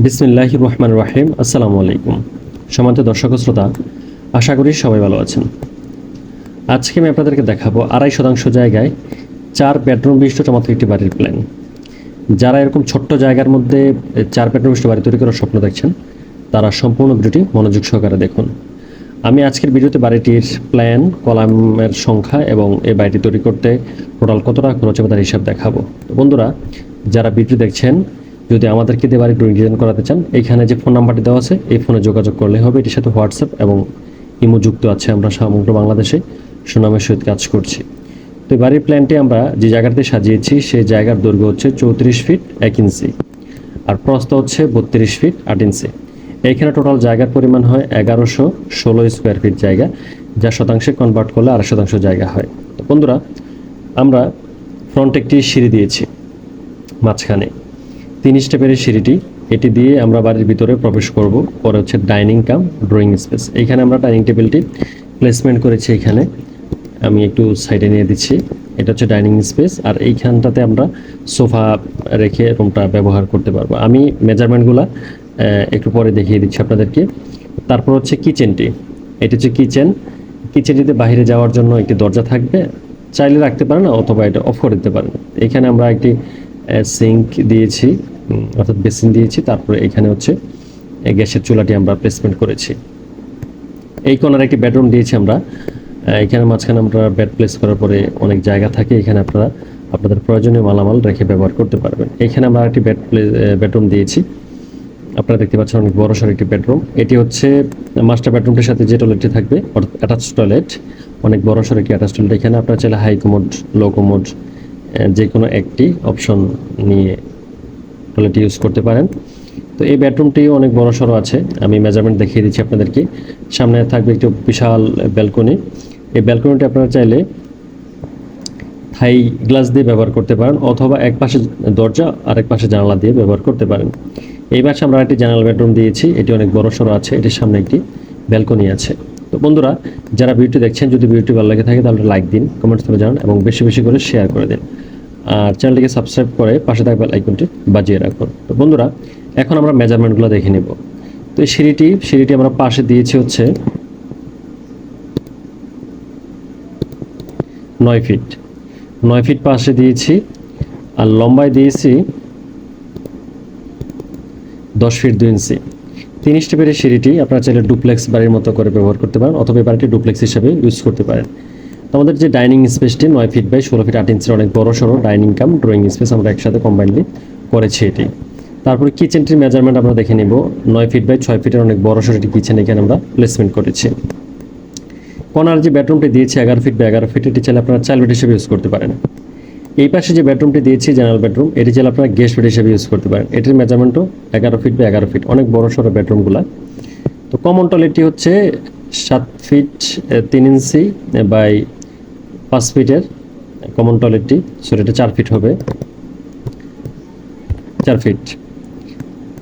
বিসমিল্লাহ রহমান রাহিম, আসসালামু আলাইকুম। সমান্ত দর্শক শ্রোতা, আশা করি সবাই ভালো আছেন। আজকে আমি আপনাদেরকে দেখাবো আড়াই শতাংশ জায়গায় চার বেডরুম বিশিষ্ট চমৎকার একটি বাড়ির প্ল্যান যারা এরকম ছোট্ট জায়গার মধ্যে চার বেডরুম বিশিষ্ট বাড়ি তৈরি করার স্বপ্ন দেখছেন, তারা সম্পূর্ণ ভিডিওটি মনোযোগ সহকারে দেখুন। আমি আজকের ভিডিওতে বাড়িটির প্ল্যান কলামের সংখ্যা এবং এই বাড়িটি তৈরি করতে টোটাল কত টাকা খরচ হবে তার হিসাব দেখাবো। বন্ধুরা, যারা ভিডিও দেখছেন যদি আমাদেরকে দিয়ে বাড়ি ড্রয়িং ডিজাইন করাতে চান, এখানে যে ফোন নাম্বারটি দেওয়া আছে, এই ফোনে যোগাযোগ করলে হবে। এটির সাথে হোয়াটসঅ্যাপ এবং ইমো যুক্ত আছে আমরা সমগ্র বাংলাদেশে। সুনামের সহিত কাজ করছি। তো বাড়ির প্ল্যানটি আমরা যে জায়গাতে সাজিয়েছি, সেই জায়গার দৈর্ঘ্য হচ্ছে চৌত্রিশ ফিট এক ইঞ্চি আর প্রস্থ হচ্ছে বত্রিশ ফিট আট ইঞ্চি এইখানে টোটাল জায়গার পরিমাণ হয় এগারোশো ষোলো স্কোয়ার ফিট জায়গা, যা শতাংশে কনভার্ট করলে আড়াই শতাংশ জায়গা হয়। তো বন্ধুরা, আমরা ফ্রন্ট একটি সিঁড়ি দিয়েছি, মাঝখানে। তিন স্টেপের সিঁড়িটি। এটি দিয়ে আমরা বাড়ির ভিতরে প্রবেশ করব। পরে হচ্ছে ডাইনিং কাম, ড্রয়িং স্পেস। এইখানে আমরা ডাইনিং টেবিলটি প্লেসমেন্ট করেছি এখানে। আমি একটু সাইডে নিয়ে দিচ্ছি। এটা হচ্ছে ডাইনিং স্পেস। আর এইখানটাতে আমরা সোফা রেখে রুমটা ব্যবহার করতে পারব। আমি মেজারমেন্টগুলো একটু পরে দেখিয়ে দিচ্ছি আপনাদেরকে। তারপর হচ্ছে কিচেনটি। এটি হচ্ছে কিচেন। কিচেনটিতে বাইরে যাওয়ার জন্য একটি দরজা থাকবে। চাইলে রাখতে পারেন, অথবা এটা অফ করে দিতে পারেন। এখানে আমরা একটি সিঙ্ক দিয়েছি। অর্থাৎ বেসিন দিয়েছি, তারপরে এখানে হচ্ছে এই গ্যাসের চুলাটি আমরা প্লেসমেন্ট করেছি। এই কোনার একটি বেডরুম দিয়েছি আমরা। এখানে মাঝখানে আমরা বেড প্লেস করার পরে অনেক জায়গা থাকে, এখানে আপনারা আপনাদের প্রয়োজনীয় মালামাল রেখে ব্যবহার করতে পারবেন। এখানে আমরা একটি বেড বেডরুম দিয়েছি। আপনারা দেখতে পাচ্ছেন অনেক বড় সড় একটি বেডরুম এটি হচ্ছে মাস্টার বেডরুমটির সাথে যে টয়লেটটি থাকবে, অর্থাৎ অ্যাটাচ টয়লেট অনেক বড় সড় একটি অ্যাটাচ টয়লেট এখানে আপনারা চাইলে হাই কমোড লো কমোড যে কোনো একটি অপশন নিয়ে টয়লেট ইউজ করতে পারেন। তো এই বেডরুমটি অনেক বড় সড়ো আছে। আমি মেজারমেন্ট দেখিয়ে দিচ্ছি আপনাদেরকে। সামনে থাকবে একটি বিশাল ব্যালকনি এই ব্যালকনিটা আপনারা চাইলে থাই গ্লাস দিয়ে ব্যবহার করতে পারেন অথবা এক পাশে দরজা আর এক পাশে জানালা দিয়ে ব্যবহার করতে পারেন। এই পাশে আমরা একটি জানালা বেডরুম দিয়েছি। এটি অনেক বড় সড়ো আছে। এটির সামনে একটি ব্যালকনি আছে। তো বন্ধুরা, যারা ভিডিওটি দেখছেন, যদি ভিডিওটি ভালো লাগে থাকে, তাহলে লাইক দিন কমেন্টস করে জানান এবং বেশি বেশি করে শেয়ার করে দিন। আর চ্যানেলটিকে সাবস্ক্রাইব করে পাশে থাকবে আইকনটি বাজিয়ে রাখুন। তো বন্ধুরা, এখন আমরা মেজারমেন্টগুলো দেখে নেব। তো এই সিঁড়িটি সিঁড়িটি আমরা পাশে দিয়েছি হচ্ছে নয় ফিট নয় ফিট পাশে দিয়েছি আর লম্বায় দিয়েছি দশ ফিট দুই ইঞ্চি তিন স্টেপের এই সিঁড়িটি আপনারা চাইলে ডুপ্লেক্স বাড়ির মতো করে ব্যবহার করতে পারেন অথবা বাড়িটি ডুপ্লেক্স হিসাবে ইউজ করতে পারেন। আমাদের যে ডাইনিং স্পেসটি নয় ফিট বাই ষোলো ফিট আট ইঞ্চির অনেক বড় সড়ো ডাইনিং কাম ড্রয়িং স্পেস আমরা একসাথে কম্বাইনলি করেছি এটি। তারপরে কিচেনটির মেজারমেন্ট আমরা দেখে নিব। নয় ফিট বাই ছয় ফিটের অনেক বড় সড়ো একটি কিচেন এখানে আমরা প্লেসমেন্ট করেছি। কর্নার যে বেডরুমটি দিয়েছি এগারো ফিট বা এগারো ফিট এটি চাইলে আপনারা চাইল্ড বেড হিসেবে ইউজ করতে পারেন। এই পাশে যে বেডরুমটি দিয়েছি জেনারেল বেডরুম এটি চাইলে আপনারা গেস্ট বেড হিসেবে ইউজ করতে পারেন। এটির মেজারমেন্টও এগারো ফিট বা এগারো ফিট অনেক বড় সড়ো বেডরুমগুলো তো কমন টয়লেটটি হচ্ছে সাত ফিট তিন ইঞ্চি বাই পাঁচ ফিটের কমন টয়লেটটি সরি এটা চার ফিট হবে। চার ফিট।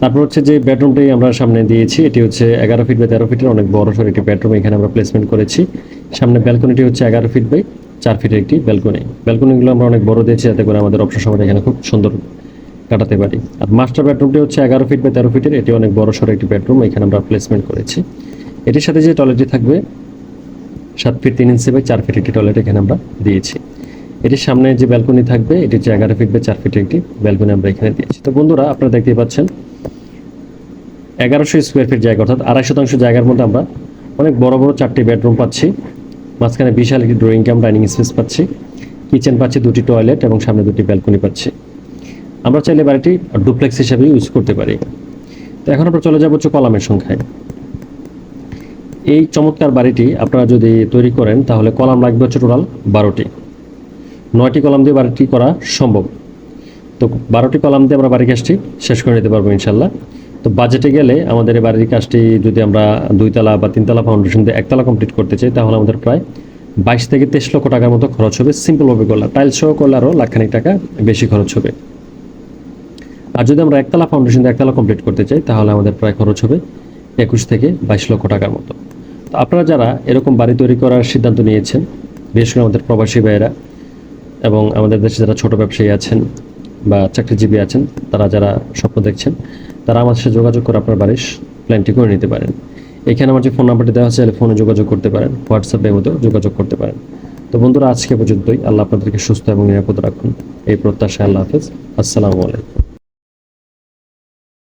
তারপর হচ্ছে যে বেডরুমটি আমরা সামনে দিয়েছি, এটি হচ্ছে এগারো ফিট বাই তেরো ফিটের অনেক বড় সড়ো একটি বেডরুম এখানে আমরা প্লেসমেন্ট করেছি। সামনে ব্যালকনিটি হচ্ছে এগারো ফিট বাই চার ফিটের একটি ব্যালকনি ব্যালকনিগুলো আমরা অনেক বড় দিয়েছি, যাতে করে আমাদের অবসর সময়টা এখানে খুব সুন্দর কাটাতে পারি। আর মাস্টার বেডরুমটি হচ্ছে এগারো ফিট বাই তেরো ফিটের, এটি অনেক বড় সড়ো একটি বেডরুম এখানে আমরা প্লেসমেন্ট করেছি। এটির সাথে যে টয়লেটটি থাকবে সাত ফিট তিন ইঞ্চি বাই চার ফিট একটি টয়লেট এখানে আমরা দিয়েছি। এটির সামনে যে ব্যালকনি থাকবে এটি হচ্ছে এগারো ফিট বাই চার ফিটের একটি ব্যালকনি আমরা এখানে দিয়েছি। তো বন্ধুরা, আপনারা দেখতে পাচ্ছেন, এগারোশো স্কোয়ার ফিট জায়গা, অর্থাৎ আড়াই শতাংশ জায়গার মধ্যে আমরা অনেক বড় বড় চারটি বেডরুম পাচ্ছি। মাঝখানে বিশাল একটি ড্রয়িং কাম ডাইনিং স্পেস পাচ্ছি। কিচেন পাচ্ছি, দুটি টয়লেট এবং সামনে দুটি ব্যালকনি পাচ্ছি। আমরা চাইলে বাড়িটি ডুপ্লেক্স হিসাবে ইউজ করতে পারি। তো এখন আমরা চলে যাব হচ্ছে কলামের সংখ্যায়। এই চমৎকার বাড়িটি আপনারা যদি তৈরি করেন, তাহলে কলাম লাগবে হচ্ছে টোটাল বারোটি। নয়টি কলাম দিয়ে বাড়িটি করা সম্ভব। তো বারোটি কলাম দিয়ে আমরা বাড়ির কাজটি শেষ করে নিতে পারব ইনশাল্লাহ। তো বাজেটে গেলে আমাদের এই বাড়ির কাজটি যদি আমরা দুইতলা বা তিনতলা ফাউন্ডেশন দিয়ে একতলা কমপ্লিট করতে চাই, তাহলে আমাদের প্রায় বাইশ থেকে তেইশ লক্ষ টাকার মতো খরচ হবে। সিম্পলভাবে করলে টাইলস সহ করলে আরও লাখখানিক টাকা বেশি খরচ হবে। আর যদি আমরা একতলা ফাউন্ডেশন দিয়ে একতলা কমপ্লিট করতে চাই, তাহলে আমাদের প্রায় খরচ হবে একুশ থেকে বাইশ লক্ষ টাকার মতো। তো আপনারা যারা এরকম বাড়ি তৈরি করার সিদ্ধান্ত নিয়েছেন, বিশেষ করে আমাদের প্রবাসী ভাইয়েরা এবং আমাদের দেশে যারা ছোট ব্যবসায়ী আছেন বা চাকরিজীবী আছেন, তারা যারা স্বপ্ন দেখছেন, তারা আমার সাথে যোগাযোগ করে আপনার বাড়ির প্ল্যানটি করে নিতে পারেন। এখানে আমার যে ফোন নাম্বারটি দেওয়া আছে ফোনে যোগাযোগ করতে পারেন হোয়াটসঅ্যাপের মধ্যেও যোগাযোগ করতে পারেন। তো বন্ধুরা, আজকে পর্যন্তই। আল্লাহ আপনাদেরকে সুস্থ এবং নিরাপদ রাখুন। এই প্রত্যাশা আল্লাহ হাফেজ। আসসালামু আলাইকুম।